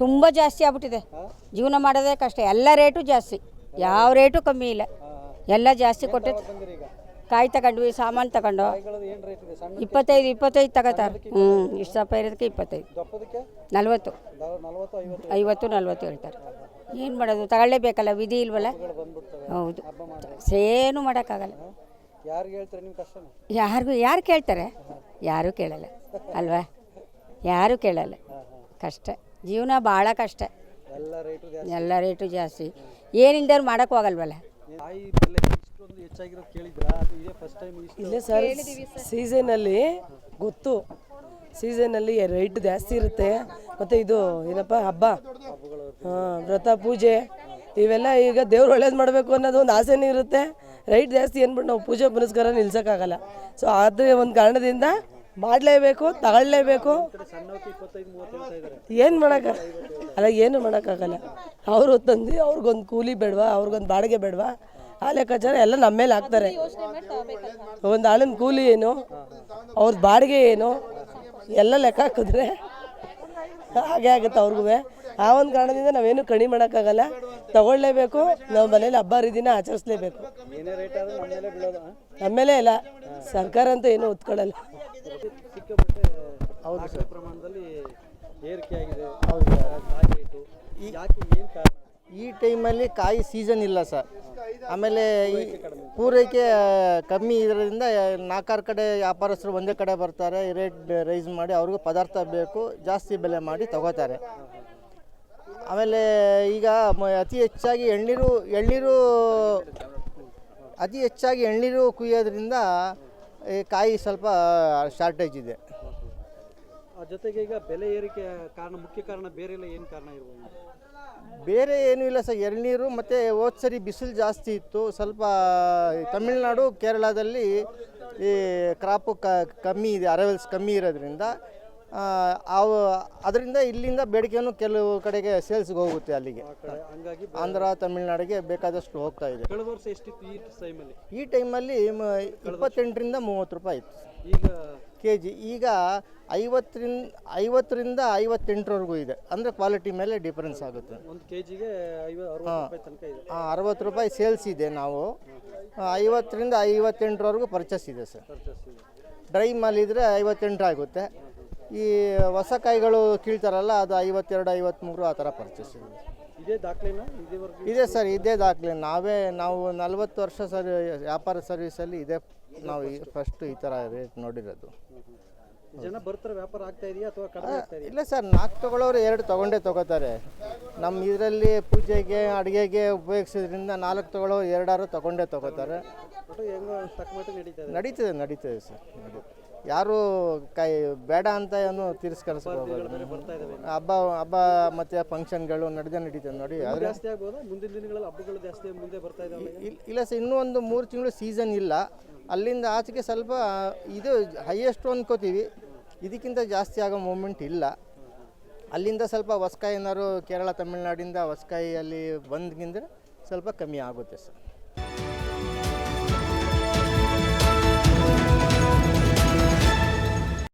ತುಂಬ ಜಾಸ್ತಿ ಆಗ್ಬಿಟ್ಟಿದೆ. ಜೀವನ ಮಾಡೋದೇ ಕಷ್ಟ. ಎಲ್ಲ ರೇಟು ಜಾಸ್ತಿ. ಯಾವ ರೇಟು ಕಮ್ಮಿ ಇಲ್ಲ. ಎಲ್ಲ ಜಾಸ್ತಿ ಕೊಟ್ಟು ಕಾಯಿ ತಗೊಂಡ್ವಿ ಸಾಮಾನು ತಗೊಂಡು. ಇಪ್ಪತ್ತೈದು ಇಪ್ಪತ್ತೈದು ತಗೋತಾರೆ. ಹ್ಞೂ ಇಷ್ಟು ಸಪ್ಪ ಇರೋದಕ್ಕೆ ಇಪ್ಪತ್ತೈದು. ನಲ್ವತ್ತು. ಐವತ್ತು? ನಲ್ವತ್ತು ಹೇಳ್ತಾರೆ. ಏನು ಮಾಡೋದು? ತಗೊಳ್ಳೇಬೇಕಲ್ಲ ವಿಧಿ ಇಲ್ವಲ್ಲ? ಹೌದು. ಸೇನು ಏನು ಮಾಡೋಕ್ಕಾಗಲ್ಲ ಯಾರಿಗೂ ಯಾರು ಕೇಳ್ತಾರೆ? ಯಾರೂ ಕೇಳಲ್ಲ. ಅಲ್ವಾ? ಯಾರೂ ಕೇಳಲ್ಲ. ಕಷ್ಟ. ಜೀವನ ಭಾಳ ಕಷ್ಟ. ಎಲ್ಲ ರೇಟು ಜಾಸ್ತಿ. ಎಲ್ಲ ಮಾಡಕ್ ಹೋಗಲ್ವಲ್ಲ? ಇಲ್ಲ ಬೆಲೆ ಇಷ್ಟೊಂದು ಹೆಚ್ಚಾಗಿರೋದು ಕೇಳಿದ್ರಾ? ಅದು ಇದೇ ಫಸ್ಟ್ ಟೈಮ್ ಇಷ್ಟು ಇಲ್ಲೇ ಸರ್ ಸೀಸನಲ್ಲಿ ಗೊತ್ತು. ಸೀಸನಲ್ಲಿ ರೇಟ್ ಜಾಸ್ತಿ ಇರುತ್ತೆ. ಮತ್ತು ಇದು ಏನಪ್ಪ ಹಬ್ಬ. ವ್ರತ ಪೂಜೆ ಇವೆಲ್ಲ ಈಗ ದೇವ್ರು ಒಳ್ಳೇದು ಮಾಡಬೇಕು ಅನ್ನೋದು ಒಂದು ಆಸೆನೂ ಇರುತ್ತೆ. ರೈಟ್ ಜಾಸ್ತಿ ಅಂದ್ಬಿಟ್ಟು ನಾವು ಪೂಜೆ ಪುನಸ್ಕಾರ ನಿಲ್ಸೋಕ್ಕಾಗಲ್ಲ. ಸೊ ಆದರೆ ಒಂದು ಕಾರಣದಿಂದ ಮಾಡಲೇಬೇಕು, ತಗೊಳ್ಳೇಬೇಕು. ಏನು ಮಾಡೋಕ್ಕ? ಅಲ್ಲ, ಏನು ಮಾಡೋಕ್ಕಾಗಲ್ಲ. ಅವರು ತಂದು, ಅವ್ರಿಗೊಂದು ಕೂಲಿ ಬೇಡವಾ, ಅವ್ರಿಗೊಂದು ಬಾಡಿಗೆ ಬೇಡವಾ? ಆ ಲೆಕ್ಕಾಚಾರ ಎಲ್ಲ ನಮ್ಮ ಮೇಲೆ ಹಾಕ್ತಾರೆ. ಒಂದು ಆಳಿನ ಕೂಲಿ ಏನು? ಅವ್ರ ಬಾಡಿಗೆ ಏನು? ಎಲ್ಲ ಲೆಕ್ಕ ಹಾಕಿದ್ರೆ ಹಾಗೆ ಆಗುತ್ತೆ ಅವ್ರಿಗೂ ಆ ಒಂದು ಕಾರಣದಿಂದ ನಾವೇನು ಕಡಿಮೆ ಮಾಡೋಕ್ಕಾಗಲ್ಲ. ತಗೊಳ್ಳೇಬೇಕು. ನಾವು ಮನೇಲಿ ಹಬ್ಬ ಹರಿದಿನ ಆಚರಿಸ್ಲೇಬೇಕು. ಏನೇ ರೇಟ್ ನಮ್ಮ ಮೇಲೆ ಬೀಳೋದು ನಮ್ಮ ಮೇಲೆ ಇಲ್ಲ. ಸರ್ಕಾರ ಅಂತ ಏನು ಒತ್ಕೊಳ್ಳಲ್ಲ ಸಿಕ್ಕಾಪಟ್ಟೆ ಹೌದು ಪ್ರಮಾಣದಲ್ಲಿ ಏರಿಕೆ ಆಗಿದೆ ಕಾಯಿ ರೇಟು ಯಾಕೆ ಏನು ಕಾರಣ? ಈ ಟೈಮಲ್ಲಿ ಕಾಯಿ ಸೀಸನ್ ಇಲ್ಲ ಸರ್. ಆಮೇಲೆ ಈ ಪೂರೈಕೆ ಕಮ್ಮಿ ಇದರಿಂದ ನಾಲ್ಕಾರು ಕಡೆ ವ್ಯಾಪಾರಸ್ಥರು ಒಂದೇ ಕಡೆ ಬರ್ತಾರೆ. ರೇಟ್ ರೈಸ್ ಮಾಡಿ ಅವ್ರಿಗೂ ಪದಾರ್ಥ ಬೇಕು ಜಾಸ್ತಿ ಬೆಲೆ ಮಾಡಿ ತಗೋತಾರೆ. ಆಮೇಲೆ ಈಗ ಅತಿ ಹೆಚ್ಚಾಗಿ ಎಳ್ನೀರು ಎಳ್ನೀರು ಅತಿ ಹೆಚ್ಚಾಗಿ ಎಳ್ನೀರು ಕುಯ್ಯೋದ್ರಿಂದ ಈ ಕಾಯಿ ಸ್ವಲ್ಪ ಶಾರ್ಟೇಜ್ ಇದೆ. ಆ ಜೊತೆಗೆ ಈಗ ಬೆಲೆ ಏರಿಕೆ ಕಾರಣ ಮುಖ್ಯ ಕಾರಣ ಬೇರೆ ಇಲ್ಲ ಏನು ಕಾರಣ ಇರ್ಬೋದು? ಬೇರೆ ಏನೂ ಇಲ್ಲ ಸರ್ ಎಳನೀರು ಮತ್ತು ಹೋದ ಸರಿ ಬಿಸಿಲು ಜಾಸ್ತಿ ಇತ್ತು. ಸ್ವಲ್ಪ ತಮಿಳುನಾಡು ಕೇರಳದಲ್ಲಿ ಈ ಕ್ರಾಪು ಕ ಕಮ್ಮಿ ಇದೆ ಅರೈವಲ್ಸ್ ಕಮ್ಮಿ ಇರೋದ್ರಿಂದ. ಅವು ಅದರಿಂದ ಇಲ್ಲಿಂದ ಬೇಡಿಕೆಯನ್ನು ಕೆಲವು ಕಡೆಗೆ ಸೇಲ್ಸ್ಗೆ ಹೋಗುತ್ತೆ ಅಲ್ಲಿಗೆ. ಆಂಧ್ರ ತಮಿಳುನಾಡಿಗೆ ಬೇಕಾದಷ್ಟು ಹೋಗ್ತಾ ಇದೆ. ಕಳೆದ ವರ್ಷ ಎಷ್ಟಿತ್ತು ಈ ಟೈಮಲ್ಲಿ? ಈ ಟೈಮಲ್ಲಿ ಮ- ಇಪ್ಪತ್ತೆಂಟರಿಂದ ಮೂವತ್ತು ರೂಪಾಯಿ ಇತ್ತು. ಈಗ ಕೆ ಜಿ ಈಗ ಐವತ್ತರಿಂದ ಐವತ್ತರಿಂದ ಐವತ್ತೆಂಟರವರೆಗೂ ಇದೆ. ಅಂದರೆ ಕ್ವಾಲಿಟಿ ಮೇಲೆ ಡಿಫರೆನ್ಸ್ ಆಗುತ್ತೆ. ಹಾಂ ಕೆ ಜಿಗೆ ಐವ ಅರವತ್ತು ರೂಪಾಯಿ ಸೇಲ್ಸ್ ಇದೆ. ನಾವು. ಐವತ್ತರಿಂದ ಐವತ್ತೆಂಟರವರೆಗೂ ಪರ್ಚೇಸ್ ಇದೆ ಸರ್. ಡ್ರೈ ಮಾಲ್ ಇದ್ದರೆ ಐವತ್ತೆಂಟು ಆಗುತ್ತೆ ಈ ಹೊಸ ಕಾಯಿಗಳು ಕೀಳ್ತಾರಲ್ಲ ಅದು ಐವತ್ತೆರಡು ಐವತ್ತ್ಮೂರು ಆ ಥರ ಪರ್ಚೇಸ್ ಇದೆ. ದಾಖಲೆನ? ಸರ್ ಇದೇ ದಾಖಲೆ. ನಾವೇ ನಾವು ನಲ್ವತ್ತು ವರ್ಷ ಸರ್ ವ್ಯಾಪಾರ ಸರ್ವಿಸಲ್ಲಿ ಇದೆ. ನಾವು ಫಸ್ಟ್ ಈ ಥರ ರೇಟ್ ನೋಡಿರೋದು. ಜನ ಬರ್ತಾರೆ ವ್ಯಾಪಾರ ಆಗ್ತಾ ಇದೆಯಾ ಅಥವಾ ಕಡಿಮೆ ಇಲ್ಲ ಸರ್ ನಾಲ್ಕು ತಗೊಳ್ಳೋರು ಎರಡು ತಗೊಂಡೇ ತಗೋತಾರೆ. ನಮ್ಮ ಇದರಲ್ಲಿ ಪೂಜೆಗೆ ಅಡುಗೆಗೆ ಉಪಯೋಗಿಸೋದ್ರಿಂದ ನಾಲ್ಕು ತೊಗೊಳ್ಳೋರು ಎರಡಾರು ತಗೊಂಡೇ ತಗೋತಾರೆ. ನಡೀತದೆ ನಡೀತದೆ ಸರ್ ನಡೀತದೆ. ಯಾರು ಕೈ ಬೇಡ ಅಂತ ಏನು ತಿರಸ್ಕರಿಸ್ಬೋದು. ಹಬ್ಬ ಹಬ್ಬ ಮತ್ತೆ ಫಂಕ್ಷನ್ಗಳು ನಡೆದೇ ನಡೀತದೆ ನೋಡಿ. ಆದರೆ ಜಾಸ್ತಿ ಆಗ್ಬೋದಾ? ಮುಂದಿನ ದಿನಗಳಲ್ಲಿ ಹಬ್ಬಗಳು ಜಾಸ್ತಿ ಮುಂದೆ ಬರ್ತಾ ಇದಾವೆ ಇಲ್- ಇಲ್ಲ ಸರ್ ಇನ್ನೂ ಒಂದು ಮೂರು ತಿಂಗಳು ಸೀಸನ್ ಇಲ್ಲ. ಅಲ್ಲಿಂದ ಆಚೆಗೆ ಸ್ವಲ್ಪ ಇದು ಹೈಯೆಸ್ಟ್ ಅಂದ್ಕೋತೀವಿ ಇದಕ್ಕಿಂತ ಜಾಸ್ತಿ ಆಗೋ ಮೂಮೆಂಟ್ ಇಲ್ಲ. ಅಲ್ಲಿಂದ ಸ್ವಲ್ಪ ಹೊಸ್ಕಾಯಿ ಏನಾದ್ರು ಕೇರಳ ತಮಿಳ್ನಾಡಿಂದ ಹೊಸ್ಕಾಯಿಯಲ್ಲಿ ಬಂದ್ಗಿಂದ್ರೆ ಸ್ವಲ್ಪ ಕಮ್ಮಿ ಆಗುತ್ತೆ ಸರ್.